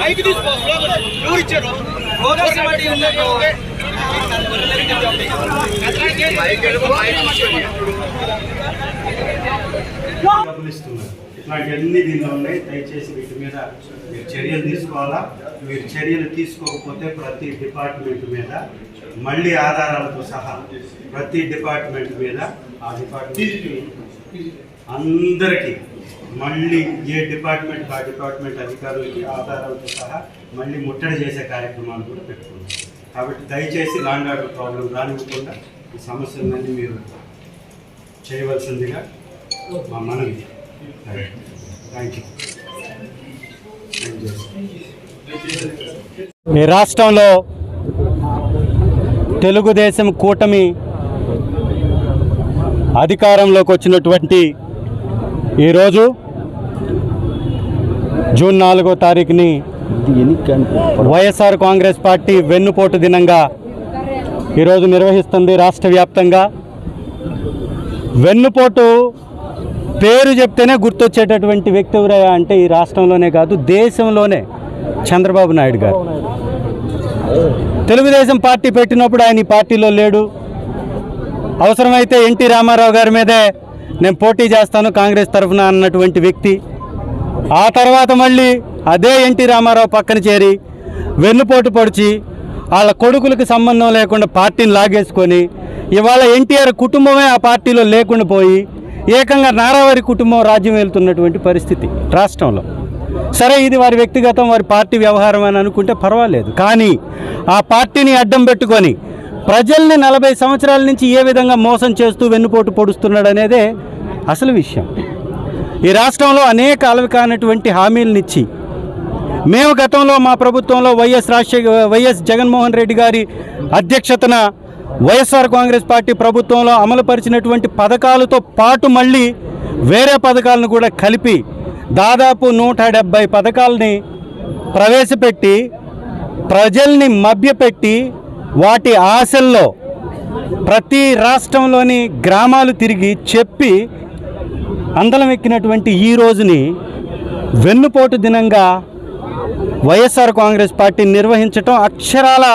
Mic తీసుకో ఎవరు ఇచ్చారు పార్టీ డబ్బులు ఇస్తున్నారు ఇట్లాంటివన్నీ దీనిలో ఉన్నాయి. దయచేసి వీటి మీద మీరు చర్యలు తీసుకోవాలా? మీరు చర్యలు తీసుకోకపోతే ప్రతి డిపార్ట్మెంట్ మీద మళ్ళీ ఆధారాలతో సహా ప్రతి డిపార్ట్మెంట్ మీద ఆ డిపార్ట్మెంట్ అందరికీ మళ్ళీ ఏ డిపార్ట్మెంట్ ఆ డిపార్ట్మెంట్ అధికారులకి ఆధారాలతో సహా మళ్ళీ ముట్టడి చేసే కార్యక్రమాలు కూడా పెట్టుకున్నాం. కాబట్టి దయచేసి లాండ్ ఆర్డర్ ప్రాబ్లం రానివ్వకుండా ఈ సమస్యలన్నీ మీరు చేయవలసిందిగా మా మనవి. థ్యాంక్ యూ ఈ రాష్ట్రంలో తెలుగుదేశం కూటమి అధికారంలోకి వచ్చినటువంటి ఈరోజు జూన్ నాలుగో తారీఖుని వైఎస్ఆర్ కాంగ్రెస్ పార్టీ వెన్నుపోటు దినంగా ఈరోజు నిర్వహిస్తుంది రాష్ట్ర వ్యాప్తంగా. వెన్నుపోటు పేరు చెప్తేనే గుర్తొచ్చేటటువంటి వ్యక్తి ఎవరయ్యా అంటే ఈ రాష్ట్రంలోనే కాదు దేశంలోనే చంద్రబాబు నాయుడు గారు. తెలుగుదేశం పార్టీ పెట్టినప్పుడు ఆయన ఈ పార్టీలో లేడు. అవసరమైతే ఎన్టీ రామారావు గారి మీదే నేను పోటీ చేస్తాను కాంగ్రెస్ తరఫున అన్నటువంటి వ్యక్తి. ఆ తర్వాత మళ్ళీ అదే ఎన్టీ రామారావు పక్కన చేరి వెన్నుపోటు పొడిచి వాళ్ళ కొడుకులకు సంబంధం లేకుండా పార్టీని లాగేసుకొని ఇవాళ ఎన్టీఆర్ కుటుంబమే ఆ పార్టీలో లేకుండా పోయి ఏకంగా నారావారి కుటుంబం రాజ్యం వెళ్తున్నటువంటి పరిస్థితి రాష్ట్రంలో. సరే ఇది వారి వ్యక్తిగతం వారి పార్టీ వ్యవహారం అని అనుకుంటే పర్వాలేదు. కానీ ఆ పార్టీని అడ్డం పెట్టుకొని ప్రజల్ని నలభై సంవత్సరాల నుంచి ఏ విధంగా మోసం చేస్తూ వెన్నుపోటు పొడుస్తున్నాడు అనేదే అసలు విషయం. ఈ రాష్ట్రంలో అనేక అలవికానటువంటి హామీలనిచ్చి మేము గతంలో మా ప్రభుత్వంలో వైఎస్ రాజశేఖర్ వైఎస్ జగన్మోహన్ రెడ్డి గారి అధ్యక్షతన వైఎస్ఆర్ కాంగ్రెస్ పార్టీ ప్రభుత్వంలో అమలుపరిచినటువంటి పథకాలతో పాటు మళ్ళీ వేరే పథకాలను కూడా కలిపి దాదాపు నూట డెబ్బై పథకాలని ప్రవేశపెట్టి ప్రజల్ని మభ్యపెట్టి వాటి ఆశల్లో ప్రతి రాష్ట్రంలోని గ్రామాలు తిరిగి చెప్పి అందలం ఎక్కినటువంటి ఈ రోజుని వెన్నుపోటు దినంగా వైఎస్ఆర్ కాంగ్రెస్ పార్టీ నిర్వహించటం అక్షరాల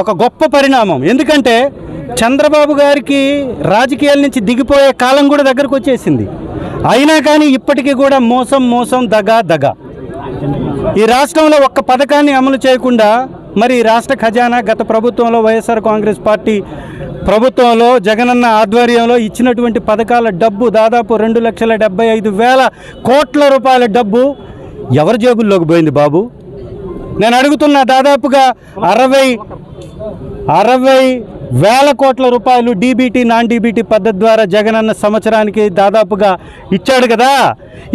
ఒక గొప్ప పరిణామం. ఎందుకంటే చంద్రబాబు గారికి రాజకీయాల నుంచి దిగిపోయే కాలం కూడా దగ్గరకు వచ్చేసింది. అయినా కానీ ఇప్పటికీ కూడా మోసం మోసం దగా దగ. ఈ రాష్ట్రంలో ఒక్క పథకాన్ని అమలు చేయకుండా మరి రాష్ట్ర ఖజానా గత ప్రభుత్వంలో వైఎస్ఆర్ కాంగ్రెస్ పార్టీ ప్రభుత్వంలో జగనన్న ఆధ్వర్యంలో ఇచ్చినటువంటి పథకాల డబ్బు దాదాపు రెండు లక్షల డెబ్బై ఐదు వేల కోట్ల రూపాయల డబ్బు ఎవరి జేబుల్లోకి పోయింది బాబు? నేను అడుగుతున్న దాదాపుగా అరవై అరవై వేల కోట్ల రూపాయలు డీబీటీ నాన్ డీబీటీ పద్ధతి ద్వారా జగనన్న సంవత్సరానికి దాదాపుగా ఇచ్చాడు కదా.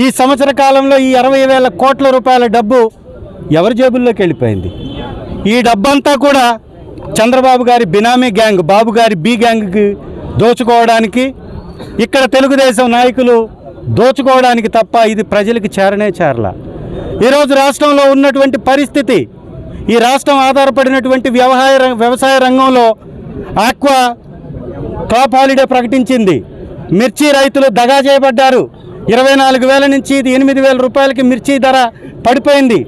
ఈ సంవత్సర కాలంలో ఈ అరవై వేల కోట్ల రూపాయల డబ్బు ఎవరి జేబుల్లోకి వెళ్ళిపోయింది? ఈ డబ్బంతా కూడా చంద్రబాబు గారి బినామీ గ్యాంగ్ బాబు గారి బి గ్యాంగ్కి దోచుకోవడానికి ఇక్కడ తెలుగుదేశం నాయకులు దోచుకోవడానికి తప్ప ఇది ప్రజలకు చేరనే చేరల. ఈరోజు రాష్ట్రంలో ఉన్నటువంటి పరిస్థితి ఈ రాష్ట్రం ఆధారపడినటువంటి వ్యవసాయ రం- వ్యవసాయ రంగంలో ఆక్వా క్రాప్ హాలిడే ప్రకటించింది. మిర్చి రైతులు దగా చేయబడ్డారు. ఇరవై నాలుగు వేల నుంచి ఇది ఎనిమిది వేల రూపాయలకి మిర్చి ధర పడిపోయింది.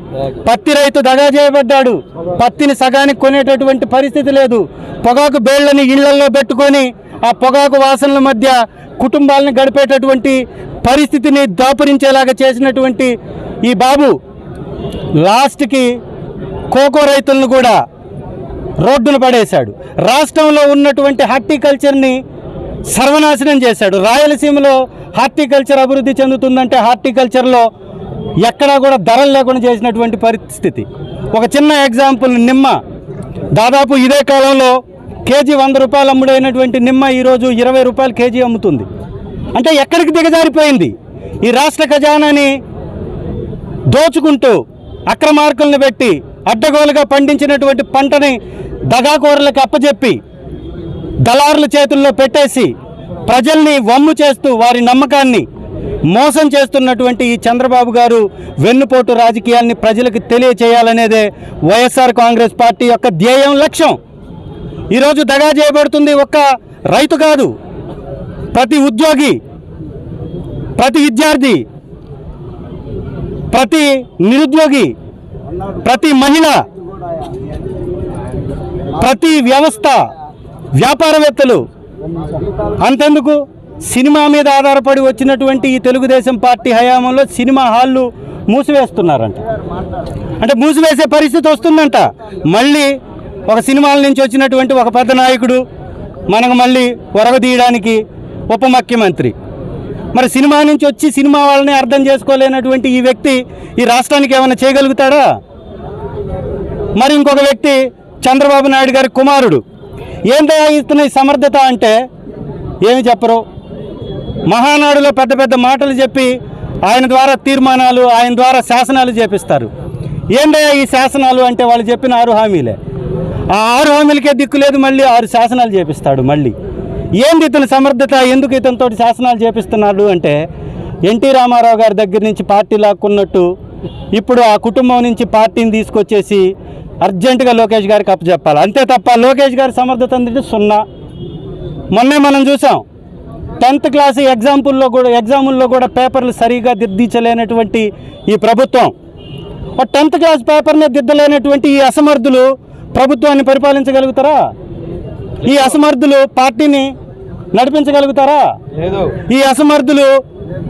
పత్తి రైతు దగా చేయబడ్డాడు. పత్తిని సగానికి కొనేటటువంటి పరిస్థితి లేదు. పొగాకు బేళ్ళని ఇళ్ళల్లో పెట్టుకొని ఆ పొగాకు వాసనల మధ్య కుటుంబాలను గడిపేటటువంటి పరిస్థితిని దాపురించేలాగా చేసినటువంటి ఈ బాబు లాస్ట్కి కోకో రైతులను కూడా రోడ్డున పడేశాడు. రాష్ట్రంలో ఉన్నటువంటి హార్టికల్చర్ని సర్వనాశనం చేశాడు. రాయలసీమలో హార్టికల్చర్ అభివృద్ధి చెందుతుందంటే హార్టికల్చర్లో ఎక్కడా కూడా ధరలు లేకుండా చేసినటువంటి పరిస్థితి. ఒక చిన్న ఎగ్జాంపుల్ నిమ్మ. దాదాపు ఇదే కాలంలో కేజీ వంద రూపాయలు అమ్ముడైనటువంటి నిమ్మ ఈరోజు ఇరవై రూపాయలు కేజీ అమ్ముతుంది. అంటే ఎక్కడికి దిగజారిపోయింది? ఈ రాష్ట్ర ఖజానాని దోచుకుంటూ అక్రమార్కులను పెట్టి అడ్డగోలుగా పండించినటువంటి పంటని దగాకోరలకు అప్పచెప్పి దళారుల చేతుల్లో పెట్టేసి ప్రజల్ని వమ్ము చేస్తూ వారి నమ్మకాన్ని మోసం చేస్తున్నటువంటి ఈ చంద్రబాబు గారు వెన్నుపోటు రాజకీయాల్ని ప్రజలకు తెలియచేయాలనేదే వైఎస్ఆర్ కాంగ్రెస్ పార్టీ యొక్క ధ్యేయం లక్ష్యం. ఈరోజు దగా చేయబడుతుంది ఒక్క రైతు కాదు ప్రతి ఉద్యోగి ప్రతి విద్యార్థి ప్రతి నిరుద్యోగి ప్రతి మహిళ ప్రతి వ్యవస్థ వ్యాపారవేత్తలు అంతెందుకు? సినిమా మీద ఆధారపడి వచ్చినటువంటి ఈ తెలుగుదేశం పార్టీ హయాంలో సినిమా హాళ్ళు మూసివేస్తున్నారంట. అంటే మూసివేసే పరిస్థితి వస్తుందంట. మళ్ళీ ఒక సినిమాల నుంచి వచ్చినటువంటి ఒక పెద్ద నాయకుడు మనకు మళ్ళీ ఒరగదీయడానికి ఉప ముఖ్యమంత్రి. మరి సినిమా నుంచి వచ్చి సినిమా వాళ్ళని అర్థం చేసుకోలేనటువంటి ఈ వ్యక్తి ఈ రాష్ట్రానికి ఏమైనా చేయగలుగుతాడా? మరి ఇంకొక వ్యక్తి చంద్రబాబు నాయుడు గారి కుమారుడు. ఏం ఇస్తున్న ఈ సమర్థత అంటే ఏమి చెప్పరు? మహానాడులో పెద్ద పెద్ద మాటలు చెప్పి ఆయన ద్వారా తీర్మానాలు ఆయన ద్వారా శాసనాలు చేపిస్తారు. ఏంటయ్యా ఈ శాసనాలు అంటే వాళ్ళు చెప్పిన ఆరు హామీలే. ఆ ఆరు హామీలకే దిక్కు లేదు మళ్ళీ ఆరు శాసనాలు చేపిస్తాడు మళ్ళీ. ఏంది ఇతని సమర్థత? ఎందుకు ఇతనితో శాసనాలు చేపిస్తున్నాడు అంటే ఎన్టీ రామారావు గారి దగ్గర నుంచి పార్టీ లాక్కున్నట్టు ఇప్పుడు ఆ కుటుంబం నుంచి పార్టీని తీసుకొచ్చేసి అర్జెంటుగా లోకేష్ గారికి అప్పచెప్పాలి. అంతే తప్ప లోకేష్ గారి సమర్థత అంటే సున్నా. మొన్నే మనం చూసాం. టెన్త్ క్లాస్ ఎగ్జాంపుల్లో కూడా ఎగ్జాముల్లో కూడా పేపర్లు సరిగా దిద్దించలేనటువంటి ఈ ప్రభుత్వం. టెన్త్ క్లాస్ పేపర్ని దిద్దలేనటువంటి ఈ అసమర్థులు ప్రభుత్వాన్ని పరిపాలించగలుగుతారా? ఈ అసమర్థులు పార్టీని నడిపించగలుగుతారా? ఈ అసమర్థులు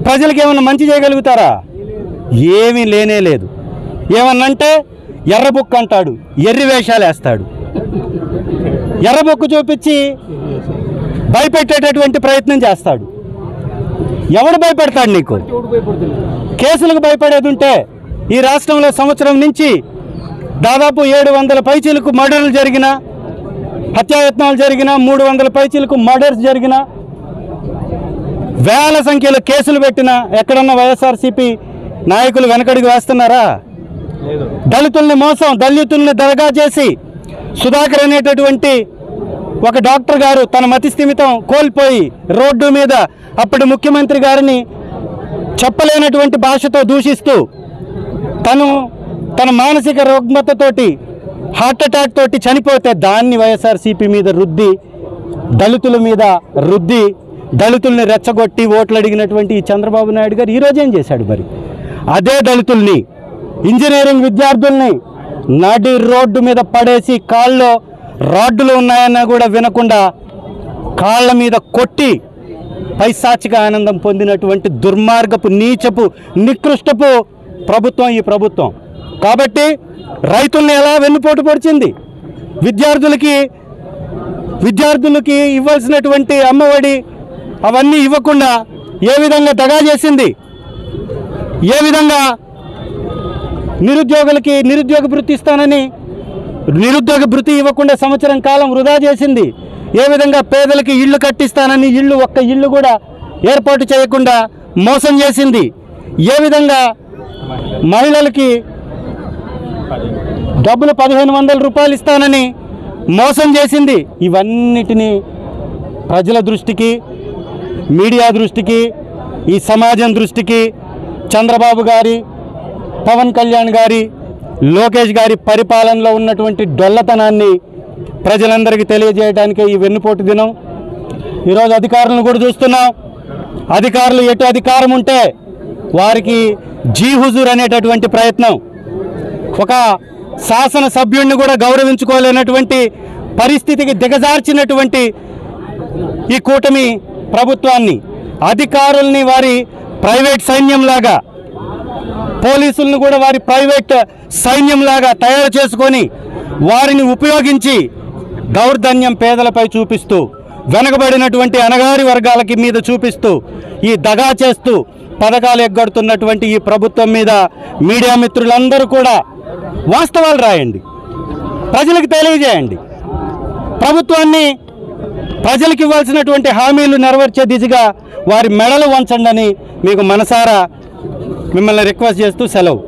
ప్రజలకు ఏమైనా మంచి చేయగలుగుతారా? ఏమీ లేనే లేదు. ఏమన్నంటే ఎర్రబుక్ అంటాడు ఎర్రి వేషాలు వేస్తాడు ఎర్రబుక్కు చూపించి భయపెట్టేటటువంటి ప్రయత్నం చేస్తాడు. ఎవడు భయపెడతాడు నీకు? కేసులకు భయపడేది ఉంటే ఈ రాష్ట్రంలో సంవత్సరం నుంచి దాదాపు ఏడు వందల పైచీలకు మర్డర్లు జరిగిన హత్యాయత్నాలు జరిగిన మూడు వందల పైచీలకు మర్డర్స్ జరిగిన వేల సంఖ్యలో కేసులు పెట్టిన ఎక్కడన్నా వైఎస్ఆర్సీపీ నాయకులు వెనకడికి వేస్తున్నారా? దళితుల్ని మోసం దళితుల్ని దరగా చేసి సుధాకర్ అనేటటువంటి ఒక డాక్టర్ గారు తన మతి స్థిమితం కోల్పోయి రోడ్డు మీద అప్పటి ముఖ్యమంత్రి గారిని చెప్పలేనటువంటి భాషతో దూషిస్తూ తను తన మానసిక రుగ్మతతోటి హార్ట్అటాక్ తోటి చనిపోతే దాన్ని వైఎస్ఆర్సీపీ మీద రుద్ది దళితుల మీద రుద్ది దళితుల్ని రెచ్చగొట్టి ఓట్లు అడిగినటువంటి ఈ చంద్రబాబు నాయుడు గారు ఈరోజు ఏం చేశాడు మరి? అదే దళితుల్ని ఇంజనీరింగ్ విద్యార్థుల్ని నడి రోడ్డు మీద పడేసి కాళ్ళలో రాడ్డులు ఉన్నాయన్నా కూడా వినకుండా కాళ్ళ మీద కొట్టి పైశాచిక ఆనందం పొందినటువంటి దుర్మార్గపు నీచపు నికృష్టపు ప్రభుత్వం ఈ ప్రభుత్వం. కాబట్టి రైతుల్ని ఎలా వెన్నుపోటు పొడిచింది? విద్యార్థులకి విద్యార్థులకి ఇవ్వాల్సినటువంటి అమ్మఒడి అవన్నీ ఇవ్వకుండా ఏ విధంగా దగా చేసింది? ఏ విధంగా నిరుద్యోగులకి నిరుద్యోగ వృత్తి ఇస్తానని నిరుద్యోగ భృతి ఇవ్వకుండా సంవత్సరం కాలం వృధా చేసింది. ఏ విధంగా పేదలకి ఇళ్ళు కట్టిస్తానని ఇళ్ళు ఒక్క ఇల్లు కూడా ఏర్పాటు చేయకుండా మోసం చేసింది. ఏ విధంగా మహిళలకి డబ్బులు పదిహేను వందల రూపాయలు ఇస్తానని మోసం చేసింది. ఇవన్నిటినీ ప్రజల దృష్టికి మీడియా దృష్టికి ఈ సమాజం దృష్టికి చంద్రబాబు గారి పవన్ కళ్యాణ్ గారి లోకేష్ గారి పరిపాలనలో ఉన్నటువంటి డొల్లతనాన్ని ప్రజలందరికీ తెలియజేయడానికే ఈ వెన్నుపోటు దినం. ఈరోజు అధికారులను కూడా చూస్తున్నాం. అధికారులు ఎటు అధికారం ఉంటే వారికి జీ హుజూర్ అనేటటువంటి ప్రయత్నం. ఒక శాసన సభ్యుడిని కూడా గౌరవించుకోలేనటువంటి పరిస్థితికి దిగజార్చినటువంటి ఈ కూటమి ప్రభుత్వాన్ని అధికారుల్ని వారి ప్రైవేట్ సైన్యంలాగా పోలీసులను కూడా వారి ప్రైవేట్ సైన్యంలాగా తయారు చేసుకొని వారిని ఉపయోగించి దౌర్జన్యం పేదలపై చూపిస్తూ వెనకబడినటువంటి అనగారి వర్గాలకి మీద చూపిస్తూ ఈ దగా చేస్తూ పథకాలు ఎగ్గడుతున్నటువంటి ఈ ప్రభుత్వం మీద మీడియా మిత్రులందరూ కూడా వాస్తవాలు రాయండి. ప్రజలకు తెలియజేయండి. ప్రభుత్వాన్ని ప్రజలకు ఇవ్వాల్సినటువంటి హామీలు నెరవేర్చే దిశగా వారి మెడలు వంచండి అని మీకు మనసారా మిమ్మల్ని రిక్వెస్ట్ చేస్తూ సెలవు.